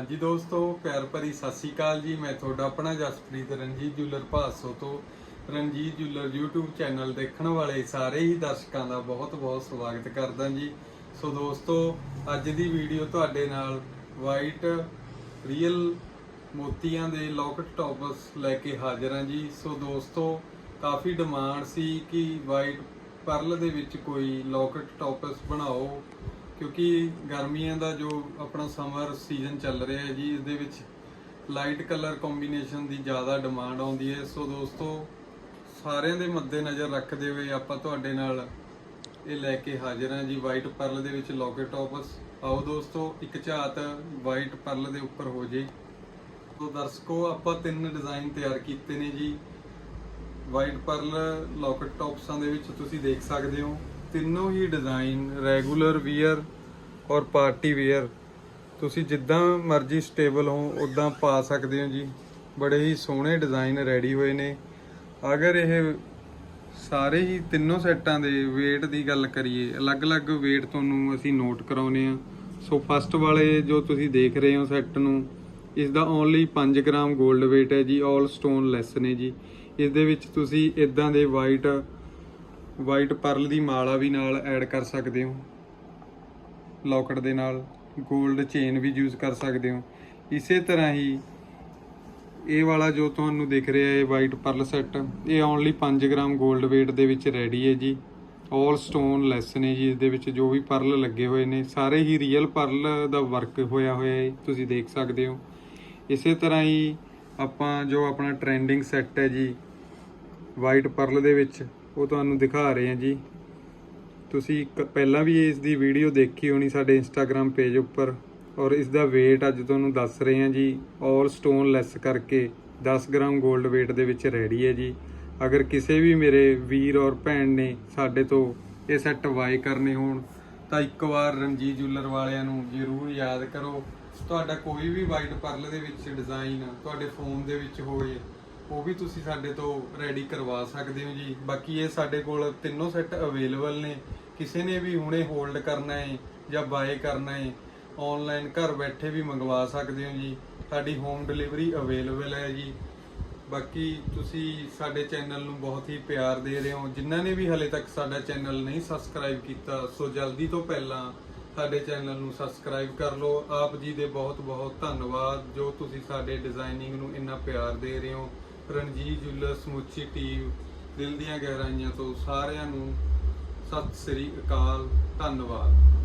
ਹਾਂਜੀ ਦੋਸਤੋ, ਪਿਆਰ ਭਰੀ ਸਤਿ ਸ਼੍ਰੀ ਅਕਾਲ ਜੀ। ਮੈਂ ਤੁਹਾਡਾ ਆਪਣਾ ਜਸਪ੍ਰੀਤ ਰਣਜੀਤ ਜੁਲਰ ਭਾਸੋ ਤੋਂ ਰਣਜੀਤ ਜੁਲਰ YouTube ਚੈਨਲ ਦੇਖਣ ਵਾਲੇ ਸਾਰੇ ਹੀ ਦਰਸ਼ਕਾਂ ਦਾ ਬਹੁਤ-ਬਹੁਤ ਸਵਾਗਤ ਕਰਦਾ ਜੀ। ਸੋ ਦੋਸਤੋ, ਅੱਜ ਦੀ ਵੀਡੀਓ ਤੁਹਾਡੇ ਨਾਲ ਵਾਈਟ ਰੀਅਲ ਮੋਤੀਆਂ ਦੇ ਲੋਕਟ ਟੌਪਸ ਲੈ ਕੇ ਹਾਜ਼ਰ ਹਾਂ ਜੀ। ਸੋ ਦੋਸਤੋ, ਕਾਫੀ ਡਿਮਾਂਡ ਸੀ ਕਿ ਵਾਈਟ ਪਰਲ ਦੇ ਵਿੱਚ ਕੋਈ ਲੋਕਟ ਟੌਪਸ ਬਣਾਓ। ਕਿਉਂਕਿ ਗਰਮੀਆਂ ਦਾ ਜੋ ਆਪਣਾ ਸਮਰ ਸੀਜ਼ਨ ਚੱਲ ਰਿਹਾ ਹੈ ਜੀ ਇਸ ਦੇ ਵਿੱਚ ਲਾਈਟ ਕਲਰ ਕੰਬੀਨੇਸ਼ਨ ਦੀ ਜ਼ਿਆਦਾ ਡਿਮਾਂਡ ਆਉਂਦੀ ਹੈ। ਸੋ ਦੋਸਤੋ, ਸਾਰਿਆਂ ਦੇ ਮੱਦੇ ਨਜ਼ਰ ਰੱਖਦੇ ਹੋਏ ਆਪਾਂ ਤੁਹਾਡੇ ਨਾਲ ਇਹ ਲੈ ਕੇ ਹਾਜ਼ਰ ਹਾਂ ਜੀ ਵਾਈਟ ਪਰਲ ਦੇ ਵਿੱਚ ਲੋਕਟ ਟੌਪਸ ਆਓ ਦੋਸਤੋ, ਇੱਕ ਝਾਤ ਵਾਈਟ ਪਰਲ ਦੇ ਉੱਪਰ ਹੋ ਜੇ। ਸੋ ਦਰਸ਼ਕੋ, ਆਪਾਂ ਤਿੰਨ ਡਿਜ਼ਾਈਨ ਤਿਆਰ ਕੀਤੇ ਨੇ ਜੀ। ਵਾਈਟ ਪਰਲ ਲੋਕਟ ਟੌਪਸਾਂ ਦੇ ਵਿੱਚ ਤੁਸੀਂ ਦੇਖ ਸਕਦੇ ਹੋ। ਤਿੰਨੋਂ ਹੀ ਡਿਜ਼ਾਈਨ ਰੈਗੂਲਰ ਵੀਅਰ ਔਰ ਪਾਰਟੀ ਵੀਅਰ ਤੁਸੀਂ ਜਿੱਦਾਂ ਮਰਜ਼ੀ ਸਟੇਬਲ ਹੋ ਉਦਾਂ ਪਾ ਸਕਦੇ ਹੋ ਜੀ। ਬੜੇ ਹੀ ਸੋਹਣੇ ਡਿਜ਼ਾਈਨ ਰੈਡੀ ਹੋਏ ਨੇ। ਅਗਰ ਇਹ ਸਾਰੇ ਹੀ ਤਿੰਨੋਂ ਸੈੱਟਾਂ ਦੇ weight ਦੀ ਗੱਲ ਕਰੀਏ, ਅਲੱਗ-ਅਲੱਗ weight ਤੁਹਾਨੂੰ ਅਸੀਂ ਨੋਟ ਕਰਾਉਨੇ ਆ ਸੋ ਫਸਟ ਵਾਲੇ ਜੋ ਤੁਸੀਂ ਦੇਖ ਰਹੇ ਹੋ ਸੈੱਟ ਨੂੰ ਇਸ ਦਾ ਓਨਲੀ 5 ਗ੍ਰਾਮ 골ਡ weight ਹੈ ਜੀ 올 ਸਟੋਨ ਲੈਸ ਨੇ ਜੀ। ਇਸ ਦੇ ਵਿੱਚ ਤੁਸੀਂ ਇਦਾਂ ਦੇ ਵਾਈਟ ਵਾਈਟ ਪਰਲ ਦੀ ਮਾਲਾ ਵੀ ਨਾਲ ਐਡ ਕਰ ਸਕਦੇ ਹੋ। ਲੋਕਟ ਦੇ ਨਾਲ ਗੋਲਡ ਚੇਨ ਵੀ ਯੂਜ਼ ਕਰ ਸਕਦੇ ਹੋ। ਇਸੇ ਤਰ੍ਹਾਂ ਹੀ ਇਹ ਵਾਲਾ ਜੋ ਤੁਹਾਨੂੰ ਦਿਖ ਰਿਹਾ ਹੈ ਵਾਈਟ ਪਰਲ ਸੈੱਟ, ਇਹ ਓਨਲੀ 5 ਗ੍ਰਾਮ ਗੋਲਡ weight ਦੇ ਵਿੱਚ ਰੈਡੀ ਹੈ ਜੀ। 올 ਸਟੋਨ ਲੈਸ ਨੇ ਜੀ ਇਸ ਦੇ ਵਿੱਚ ਜੋ ਵੀ ਪਰਲ ਲੱਗੇ ਹੋਏ ਨੇ, ਸਾਰੇ ਹੀ ਰੀਅਲ ਪਰਲ ਦਾ ਵਰਕ ਹੋਇਆ ਹੋਇਆ ਹੈ, ਤੁਸੀਂ ਦੇਖ ਸਕਦੇ ਹੋ। ਇਸੇ ਤਰ੍ਹਾਂ ਹੀ ਆਪਾਂ ਜੋ ਆਪਣਾ ਟ੍ਰੈਂਡਿੰਗ ਸੈੱਟ ਹੈ ਜੀ, ਵਾਈਟ ਪਰਲ ਦੇ ਵਿੱਚ ਉਹ ਤੁਹਾਨੂੰ ਦਿਖਾ ਰਹੇ ਹਾਂ ਜੀ। ਤੁਸੀਂ ਇੱਕ ਪਹਿਲਾਂ ਵੀ ਇਸ ਦੀ ਵੀਡੀਓ ਦੇਖੀ ਹੋਣੀ ਸਾਡੇ ਇੰਸਟਾਗ੍ਰam ਪੇਜ ਉੱਪਰ ਔਰ ਇਸ ਦਾ weight ਅੱਜ ਤੁਹਾਨੂੰ ਦੱਸ ਰਹੇ ਹਾਂ ਜੀ। 올 ਸਟੋਨ ਲੈਸ ਕਰਕੇ 10 ਗ੍ਰਾਮ 골ਡ weight ਦੇ ਵਿੱਚ ਰੈਡੀ ਹੈ ਜੀ। ਅਗਰ ਕਿਸੇ ਵੀ ਮੇਰੇ ਵੀਰ ਔਰ ਭੈਣ ਨੇ ਸਾਡੇ ਤੋਂ ਇਹ ਸੈੱਟ ਬਾਏ ਕਰਨੇ ਹੋਣ, ਤਾਂ ਇੱਕ ਵਾਰ ਰਣਜੀਤ ਜੁਲਰ ਵਾਲਿਆਂ ਨੂੰ ਜ਼ਰੂਰ ਯਾਦ ਕਰੋ। ਤੁਹਾਡਾ ਕੋਈ ਵੀ ਵਾਈਟ ਪਰਲ ਦੇ ਵਿੱਚ ਡਿਜ਼ਾਈਨ ਤੁਹਾਡੇ ਫੋਨ ਦੇ ਵਿੱਚ ਹੋਵੇ ਉਹ ਵੀ ਤੁਸੀਂ ਸਾਡੇ ਤੋਂ ਰੈਡੀ ਕਰਵਾ ਸਕਦੇ ਹੋ ਜੀ। ਬਾਕੀ ਇਹ ਸਾਡੇ ਕੋਲ ਤਿੰਨੋਂ ਸੈੱਟ ਅਵੇਲੇਬਲ ਨੇ। ਕਿਸੇ ਨੇ ਵੀ ਹੁਣੇ ਹੋਲਡ ਕਰਨਾ ਹੈ ਜਾਂ ਬਾਏ ਕਰਨਾ ਹੈ ਆਨਲਾਈਨ ਘਰ ਬੈਠੇ ਵੀ ਮੰਗਵਾ ਸਕਦੇ ਹੋ ਜੀ। ਸਾਡੀ ਹੋਮ ਡਿਲੀਵਰੀ ਅਵੇਲੇਬਲ ਹੈ ਜੀ। ਬਾਕੀ ਤੁਸੀਂ ਸਾਡੇ ਚੈਨਲ ਨੂੰ ਬਹੁਤ ਹੀ ਪਿਆਰ ਦੇ ਰਹੇ ਹੋ। ਜਿਨ੍ਹਾਂ ਨੇ ਵੀ ਹਲੇ ਤੱਕ ਸਾਡਾ ਚੈਨਲ ਨਹੀਂ ਸਬਸਕ੍ਰਾਈਬ ਕੀਤਾ, ਸੋ ਜਲਦੀ ਤੋਂ ਪਹਿਲਾਂ ਸਾਡੇ ਚੈਨਲ ਨੂੰ ਸਬਸਕ੍ਰਾਈਬ ਕਰ ਲਓ। ਆਪ ਜੀ ਦੇ ਬਹੁਤ ਬਹੁਤ ਧੰਨਵਾਦ, ਜੋ ਤੁਸੀਂ ਸਾਡੇ ਡਿਜ਼ਾਈਨਿੰਗ ਨੂੰ ਇੰਨਾ ਪਿਆਰ ਦੇ ਰਹੇ ਹੋ। ਰਣਜੀਤ ਜੁਲਰ ਸਮੁੱਚੀ ਟੀਮ ਦਿਲ ਦੀਆਂ ਗਹਿਰਾਈਆਂ ਤੋਂ ਸਾਰਿਆਂ ਨੂੰ ਸਤਿ ਸ੍ਰੀ ਅਕਾਲ ਧੰਨਵਾਦ।